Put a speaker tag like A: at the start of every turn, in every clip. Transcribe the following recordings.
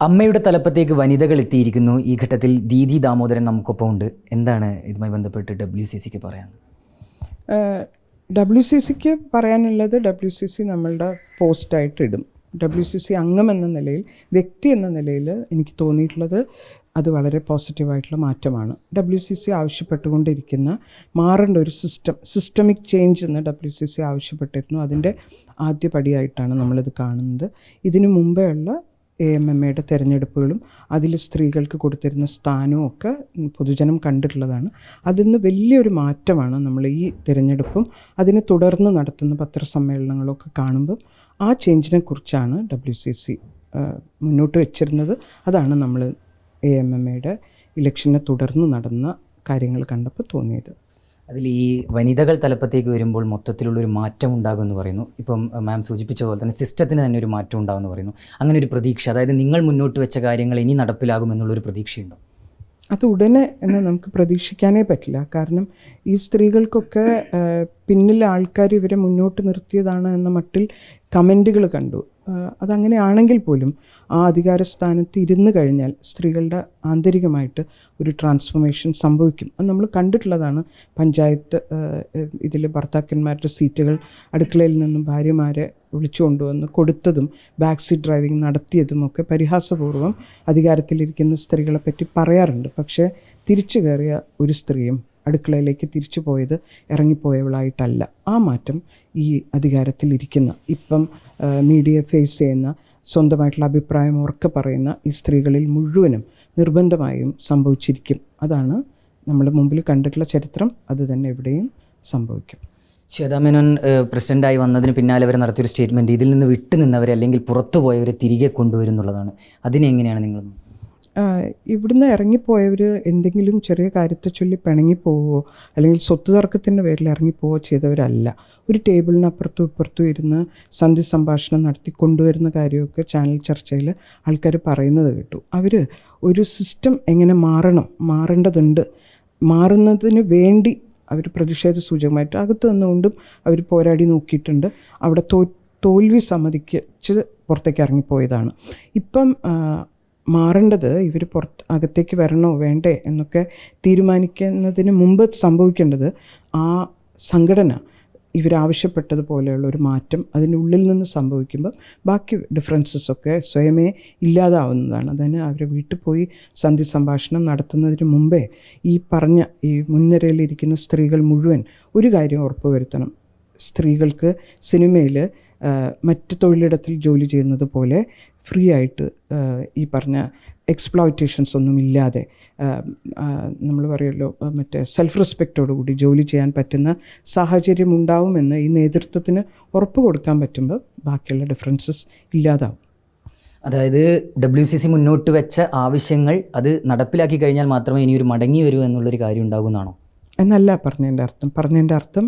A: അമ്മയുടെ തലപ്പത്തേക്ക് വനിതകൾ എത്തിയിരിക്കുന്നു. ഈ ഘട്ടത്തിൽ ദീദി ദാമോദരൻ നമുക്കൊപ്പം ഉണ്ട് എന്താണ് ഇതുമായി ബന്ധപ്പെട്ട് ഡബ്ല്യു സി സിക്ക് പറയാൻ
B: ഡബ്ല്യു സി സിക്ക് പറയാനുള്ളത് ഡബ്ല്യു സി സി നമ്മളുടെ പോസ്റ്റായിട്ട് ഇടും. ഡബ്ല്യു സി സി അംഗം എന്ന നിലയിൽ വ്യക്തി എന്ന നിലയിൽ എനിക്ക് തോന്നിയിട്ടുള്ളത് അത് വളരെ പോസിറ്റീവായിട്ടുള്ള മാറ്റമാണ്. ഡബ്ല്യു സി സി ആവശ്യപ്പെട്ടുകൊണ്ടിരിക്കുന്ന മാറേണ്ട ഒരു സിസ്റ്റം സിസ്റ്റമിക് ചേഞ്ച് എന്ന് ഡബ്ല്യു സി സി ആവശ്യപ്പെട്ടിരുന്നു. അതിന്റെ ആദ്യപടിയായിട്ടാണ് നമ്മളിത് കാണുന്നത്. ഇതിനു മുമ്പേ ഉള്ള എ എം എം എയുടെ തിരഞ്ഞെടുപ്പുകളും അതിൽ സ്ത്രീകൾക്ക് കൊടുത്തിരുന്ന സ്ഥാനവും ഒക്കെ പൊതുജനം കണ്ടിട്ടുള്ളതാണ്. അതിൽ നിന്ന് വലിയൊരു മാറ്റമാണ് നമ്മൾ ഈ തിരഞ്ഞെടുപ്പും അതിനെ തുടർന്ന് നടത്തുന്ന പത്രസമ്മേളനങ്ങളൊക്കെ കാണുമ്പോൾ ആ ചേഞ്ചിനെ കുറിച്ചാണ് ഡബ്ല്യു സി സി മുന്നോട്ട് വെച്ചിരുന്നത്. അതാണ് നമ്മൾ എ എം എം എയുടെ ഇലക്ഷനെ തുടർന്ന് നടന്ന കാര്യങ്ങൾ കണ്ടപ്പോൾ തോന്നിയത്.
A: അതിൽ ഈ വനിതകൾ തലപ്പത്തേക്ക് വരുമ്പോൾ മൊത്തത്തിലുള്ളൊരു മാറ്റം ഉണ്ടാകുമെന്ന് പറയുന്നു. ഇപ്പം മാം സൂചിപ്പിച്ച പോലെ തന്നെ സിസ്റ്റത്തിന് തന്നെ ഒരു മാറ്റം ഉണ്ടാകുമെന്ന് പറയുന്നു. അങ്ങനെ ഒരു പ്രതീക്ഷ അതായത് നിങ്ങൾ മുന്നോട്ട് വെച്ച കാര്യങ്ങൾ ഇനി നടപ്പിലാകും നടപ്പിലാകുമെന്നുള്ളൊരു പ്രതീക്ഷയുണ്ടോ?
B: അത് ഉടനെ എന്ന് നമുക്ക് പ്രതീക്ഷിക്കാനേ പറ്റില്ല. കാരണം ഈ സ്ത്രീകൾക്കൊക്കെ പിന്നിലെ ആൾക്കാർ ഇവരെ മുന്നോട്ട് നിർത്തിയതാണ് എന്ന മട്ടിൽ കമന്റുകൾ കണ്ടു. അതങ്ങനെയാണെങ്കിൽ പോലും ആ അധികാര സ്ഥാനത്ത് ഇരുന്ന് കഴിഞ്ഞാൽ സ്ത്രീകളുടെ ആന്തരികമായിട്ട് ഒരു ട്രാൻസ്ഫോർമേഷൻ സംഭവിക്കും. അത് നമ്മൾ കണ്ടിട്ടുള്ളതാണ്. പഞ്ചായത്ത് ഇതിൽ ഭർത്താക്കന്മാരുടെ സീറ്റുകൾ അടുക്കളയിൽ നിന്നും ഭാര്യമാരെ വിളിച്ചു കൊണ്ടുവന്ന് കൊടുത്തതും ബാക്ക് സീറ്റ് ഡ്രൈവിംഗ് നടത്തിയതും ഒക്കെ പരിഹാസപൂർവം അധികാരത്തിലിരിക്കുന്ന സ്ത്രീകളെപ്പറ്റി പറയാറുണ്ട്. പക്ഷേ തിരിച്ചു കയറിയ ഒരു സ്ത്രീയും അടുക്കളയിലേക്ക് തിരിച്ചു പോയത് ഇറങ്ങിപ്പോയവളായിട്ടല്ല. ആ മാറ്റം ഈ അധികാരത്തിലിരിക്കുന്ന ഇപ്പം മീഡിയ ഫേസ് ചെയ്യുന്ന സ്വന്തമായിട്ടുള്ള അഭിപ്രായം ഉറക്കെ പറയുന്ന ഈ സ്ത്രീകളിൽ മുഴുവനും നിർബന്ധമായും സംഭവിച്ചിരിക്കും. അതാണ് നമ്മൾ മുമ്പിൽ കണ്ടിട്ടുള്ള ചരിത്രം. അത് തന്നെ ഇവിടെയും സംഭവിക്കും.
A: ശ്വേതാ മേനോൻ പ്രസിഡന്റായി വന്നതിന് പിന്നാലെ അവർ നടത്തിയൊരു സ്റ്റേറ്റ്മെന്റ് ഇതിൽ നിന്ന് വിട്ടുനിന്നവരെ അല്ലെങ്കിൽ പുറത്തുപോയവരെ തിരികെ കൊണ്ടുവരുന്നുള്ളതാണ്. അതിനെങ്ങനെയാണ് നിങ്ങൾ
B: ഇവിടുന്ന് ഇറങ്ങിപ്പോയവർ എന്തെങ്കിലും ചെറിയ കാര്യത്തെ ചൊല്ലി പിണങ്ങിപ്പോവുകയോ അല്ലെങ്കിൽ സ്വത്ത് തർക്കത്തിന്റെ പേരിൽ ഇറങ്ങിപ്പോവുകയോ ചെയ്തവരല്ല. ഒരു ടേബിളിനപ്പുറത്തും ഇപ്പുറത്തും ഇരുന്ന് സന്ധി സംഭാഷണം നടത്തി കൊണ്ടുവരുന്ന കാര്യമൊക്കെ ചാനൽ ചർച്ചയിൽ ആൾക്കാർ പറയുന്നത് കേട്ടു. അവർ ഒരു സിസ്റ്റം എങ്ങനെ മാറണം മാറേണ്ടതുണ്ട് മാറുന്നതിന് വേണ്ടി അവർ പ്രതിഷേധ സൂചകമായിട്ട് അകത്ത് നിന്നുകൊണ്ടും അവർ പോരാടി നോക്കിയിട്ടുണ്ട്. അവിടെ തോ തോൽവി സമ്മതിച്ച് പുറത്തേക്ക് ഇറങ്ങിപ്പോയതാണ്. ഇപ്പം മാറേണ്ടത് ഇവർ പുറത്ത് അകത്തേക്ക് വരണോ വേണ്ടേ എന്നൊക്കെ തീരുമാനിക്കുന്നതിന് മുമ്പ് സംഭവിക്കേണ്ടത് ആ സംഘടന ഇവരാവശ്യപ്പെട്ടതുപോലെയുള്ള ഒരു മാറ്റം അതിനുള്ളിൽ നിന്ന് സംഭവിക്കുമ്പോൾ ബാക്കി ഡിഫറൻസസ് ഒക്കെ സ്വയമേ ഇല്ലാതാവുന്നതാണ്. അതിന് അവർ വീട്ടിൽ പോയി സന്ധി സംഭാഷണം നടത്തുന്നതിന് മുമ്പേ ഈ പറഞ്ഞ ഈ മുൻനിരയിലിരിക്കുന്ന സ്ത്രീകൾ മുഴുവൻ ഒരു കാര്യം ഉറപ്പുവരുത്തണം. സ്ത്രീകൾക്ക് സിനിമയിൽ മറ്റ് തൊഴിലിടത്തിൽ ജോലി ചെയ്യുന്നത് പോലെ ഫ്രീ ആയിട്ട് ഈ പറഞ്ഞ എക്സ്പ്ലോയിറ്റേഷൻസ് ഒന്നും ഇല്ലാതെ നമ്മൾ പറയുമല്ലോ മറ്റേ സെൽഫ് റെസ്പെക്റ്റോടുകൂടി ജോലി ചെയ്യാൻ പറ്റുന്ന സാഹചര്യം ഉണ്ടാവുമെന്ന് ഈ നേതൃത്വത്തിന് ഉറപ്പ് കൊടുക്കാൻ പറ്റുമ്പോൾ ബാക്കിയുള്ള ഡിഫറൻസസ് ഇല്ലാതാവും.
A: അതായത് ഡബ്ല്യു സി സി മുന്നോട്ട് വെച്ച ആവശ്യങ്ങൾ അത് നടപ്പിലാക്കി കഴിഞ്ഞാൽ മാത്രമേ ഇനി ഒരു മടങ്ങി വരൂ എന്നുള്ളൊരു കാര്യം ഉണ്ടാകുമെന്നാണോ
B: എന്നല്ല പറഞ്ഞതിന്റെ അർത്ഥം. പറഞ്ഞതിന്റെ അർത്ഥം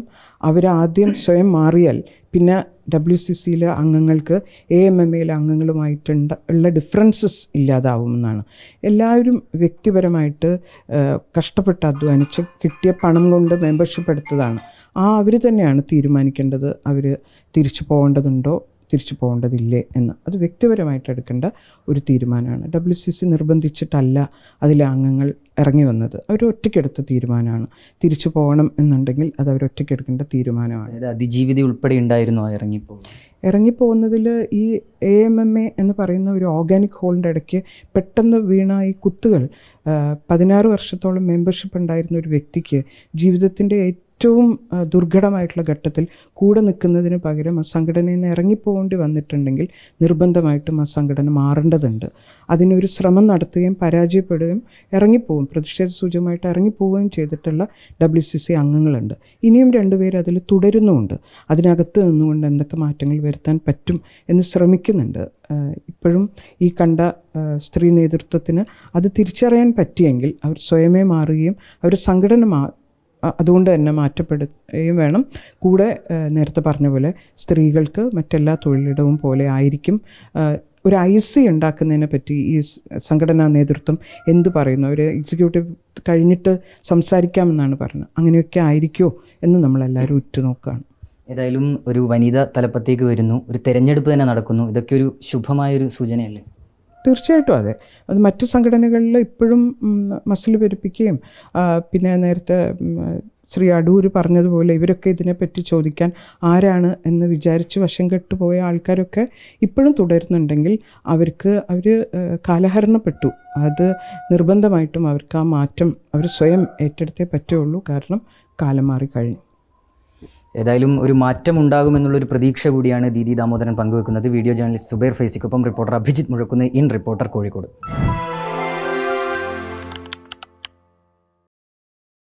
B: അവരാദ്യം സ്വയം മാറിയാൽ പിന്നെ ഡബ്ല്യു സി സിയിലെ അംഗങ്ങൾക്ക് എ എം എം എയിലെ അംഗങ്ങളുമായിട്ടുണ്ട് ഉള്ള ഡിഫറൻസസ് ഇല്ലാതാവുമെന്നാണ്. എല്ലാവരും വ്യക്തിപരമായിട്ട് കഷ്ടപ്പെട്ട് അധ്വാനിച്ച് കിട്ടിയ പണം കൊണ്ട് മെമ്പർഷിപ്പ് എടുത്തതാണ് ആ അവർ തന്നെയാണ് തീരുമാനിക്കേണ്ടത് അവർ തിരിച്ചു പോകേണ്ടതുണ്ടോ തിരിച്ചു പോകേണ്ടതില്ലേ എന്ന്. അത് വ്യക്തിപരമായിട്ട് എടുക്കേണ്ട ഒരു തീരുമാനമാണ്. ഡബ്ല്യു സി സി നിർബന്ധിച്ചിട്ടല്ല അതിലെ അംഗങ്ങൾ ഇറങ്ങി വന്നത്. അവർ ഒറ്റയ്ക്കെടുത്ത തീരുമാനമാണ്. തിരിച്ചു പോകണം എന്നുണ്ടെങ്കിൽ അത് അവർ ഒറ്റയ്ക്കെടുക്കേണ്ട തീരുമാനമാണ്.
A: അതായത് അതിജീവിത ഉൾപ്പെടെ ഉണ്ടായിരുന്നു ആ ഇറങ്ങിപ്പോ
B: ഇറങ്ങിപ്പോകുന്നതിൽ ഈ എ എം എം എ എന്ന് പറയുന്ന ഒരു ഓർഗാനിക് ഹോളിന്റെ ഇടയ്ക്ക് പെട്ടെന്ന് വീണ ഈ കുത്തുകൾ പതിനാറ് വർഷത്തോളം മെമ്പർഷിപ്പ് ഉണ്ടായിരുന്ന ഒരു വ്യക്തിക്ക് ജീവിതത്തിന്റെ ഏറ്റവും ആ, ദുർഘടമായിട്ടുള്ള ഘട്ടത്തിൽ കൂടെ നിൽക്കുന്നതിന് പകരം ആ സംഘടനയിൽ നിന്ന് ഇറങ്ങിപ്പോകേണ്ടി വന്നിട്ടുണ്ടെങ്കിൽ നിർബന്ധമായിട്ടും ആ സംഘടന മാറേണ്ടതുണ്ട്. അതിനൊരു ശ്രമം നടത്തുകയും പരാജയപ്പെടുകയും ഇറങ്ങിപ്പോവും പ്രതിഷേധ സൂചകമായിട്ട് ഇറങ്ങിപ്പോവുകയും ചെയ്തിട്ടുള്ള ഡബ്ല്യു സി സി അംഗങ്ങളുണ്ട്. ഇനിയും രണ്ടുപേർ അതിൽ തുടരുന്നുമുണ്ട്. അതിനകത്ത് നിന്നുകൊണ്ട് എന്തൊക്കെ മാറ്റങ്ങൾ വരുത്താൻ പറ്റും എന്ന് ശ്രമിക്കുന്നുണ്ട്. ഇപ്പോഴും ഈ കണ്ട സ്ത്രീ നേതൃത്വത്തിന് അത് തിരിച്ചറിയാൻ പറ്റിയെങ്കിൽ അവർ സ്വയമേ മാറുകയും അവർ സംഘടന അതുകൊണ്ട് തന്നെ മാറ്റപ്പെടുകയും വേണം. കൂടെ നേരത്തെ പറഞ്ഞ പോലെ സ്ത്രീകൾക്ക് മറ്റെല്ലാ തൊഴിലിടവും പോലെ ആയിരിക്കും. ഒരു ഐ സി ഉണ്ടാക്കുന്നതിനെ പറ്റി ഈ സംഘടനാ നേതൃത്വം എന്ത് പറയുന്നു? ഒരു എക്സിക്യൂട്ടീവ് കഴിഞ്ഞിട്ട് സംസാരിക്കാമെന്നാണ് പറഞ്ഞത്. അങ്ങനെയൊക്കെ ആയിരിക്കുമോ എന്ന് നമ്മളെല്ലാവരും ഉറ്റുനോക്കുകയാണ്
A: ഏതായാലും ഒരു വനിതാ തലപ്പത്തേക്ക് വരുന്നു. ഒരു തെരഞ്ഞെടുപ്പ് തന്നെ നടക്കുന്നു. ഇതൊക്കെ ഒരു ശുഭമായൊരു സൂചനയല്ലേ?
B: തീർച്ചയായിട്ടും അതെ. അത് മറ്റു സംഘടനകളിൽ ഇപ്പോഴും മസിൽ പെരുപ്പിക്കുകയും പിന്നെ നേരത്തെ ശ്രീ അടൂർ പറഞ്ഞതുപോലെ ഇവരൊക്കെ ഇതിനെപ്പറ്റി ചോദിക്കാൻ ആരാണ് എന്ന് വിചാരിച്ച് വശം കെട്ടുപോയ ആൾക്കാരൊക്കെ ഇപ്പോഴും തുടരുന്നുണ്ടെങ്കിൽ അവർക്ക് അവർ കാലഹരണപ്പെട്ടു. അത് നിർബന്ധമായിട്ടും അവർക്ക് ആ മാറ്റം അവർ സ്വയം ഏറ്റെടുത്തേ പറ്റുള്ളൂ കാരണം കാലം മാറിക്കഴിഞ്ഞു.
A: ഏതായാലും ഒരു മാറ്റം ഉണ്ടാകുമെന്നുള്ളൊരു പ്രതീക്ഷ കൂടിയാണ് ദീദി ദാമോദരൻ പങ്കുവെക്കുന്നത്. Video journalist Zubair ഫൈസിക്കൊപ്പം reporter Abhijith Muzhakkunnu in reporter Kozhikode.